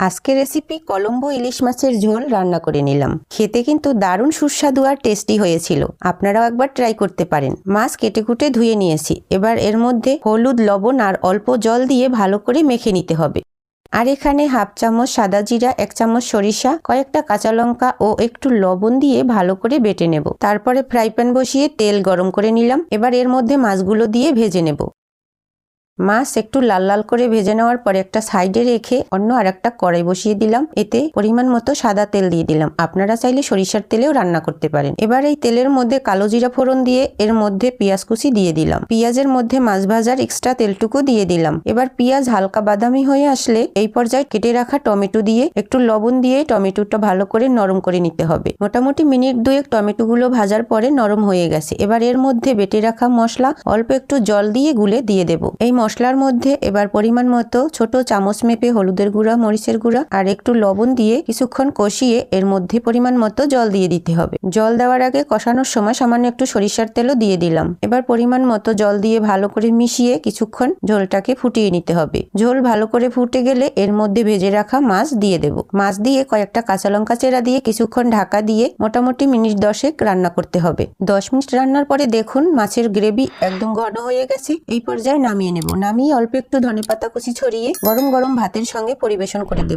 আজকের রেসিপি কলম্বো ইলিশ মাছের ঝোল রান্না করে নিলাম। খেতে কিন্তু দারুণ সুস্বাদু আর টেস্টি হয়েছিল। আপনারাও একবার ট্রাই করতে পারেন। মাছ কেটে কুটে ধুয়ে নিয়েছি। এবার এর মধ্যে হলুদ, লবণ আর অল্প জল দিয়ে ভালো করে মেখে নিতে হবে। আর এখানে হাফ চামচ সাদা জিরা, এক চামচ সরিষা, কয়েকটা কাঁচা লঙ্কা ও একটু লবণ দিয়ে ভালো করে বেটে নেব। তারপরে ফ্রাই প্যান বসিয়ে তেল গরম করে নিলাম। এবার এর মধ্যে মাছগুলো দিয়ে ভেজে নেব। মাছ একটু লাল লাল করে ভেজে নেওয়ার পরে একটা সাইডে রেখে অন্য আর একটা কড়াই বসিয়ে দিলাম। এতে পরিমাণ মতো সাদা তেল দিয়ে দিলাম। আপনারা চাইলে সরিষার তেলেও রান্না করতে পারেন। এবার এই তেলের মধ্যে কালো জিরা ফোড়ন দিয়ে এর মধ্যে পেঁয়াজ কুচি দিয়ে দিলাম। পেঁয়াজের মধ্যে মাছ ভাজার এক্সট্রা তেলটুকু দিয়ে দিলাম। এবার পেঁয়াজ হালকা বাদামি হয়ে আসলে এই পর্যায়ে কেটে রাখা টমেটো দিয়ে একটু লবণ দিয়ে টমেটোটা ভালো করে নরম করে নিতে হবে। মোটামুটি মিনিট দুয়েক টমেটোগুলো ভাজার পরে নরম হয়ে গেছে। এবার এর মধ্যে বেটে রাখা মশলা অল্প একটু জল দিয়ে গুলে দিয়ে দেব। এই মশলার মধ্যে এবার পরিমাণ মতো ছোট চামচ মেপে হলুদের গুঁড়া, মরিচের গুঁড়া আর একটু লবণ দিয়ে কিছুক্ষণ কষিয়ে এর মধ্যে পরিমাণ মতো জল দিয়ে দিতে হবে। জল দেওয়ার আগে কষানোর সময় সামান্য একটু সরিষার তেলও দিয়ে দিলাম। এবার পরিমাণ মতো জল দিয়ে ভালো করে মিশিয়ে কিছুক্ষণ ঝোলটাকে ফুটিয়ে নিতে হবে। ঝোল ভালো করে ফুটে গেলে এর মধ্যে ভেজে রাখা মাছ দিয়ে দেব। মাছ দিয়ে কয়েকটা কাঁচা লঙ্কা চেরা দিয়ে কিছুক্ষণ ঢাকা দিয়ে মোটামুটি মিনিট দশেক রান্না করতে হবে। দশ মিনিট রান্নার পরে দেখুন মাছের গ্রেভি একদম ঘন হয়ে গেছে। এই পর্যায়ে নামিয়ে নেব। নামিয়ে অল্প একটু ধনেপাতা কুচি ছড়িয়ে গরম গরম ভাতের সঙ্গে পরিবেশন করে দেব।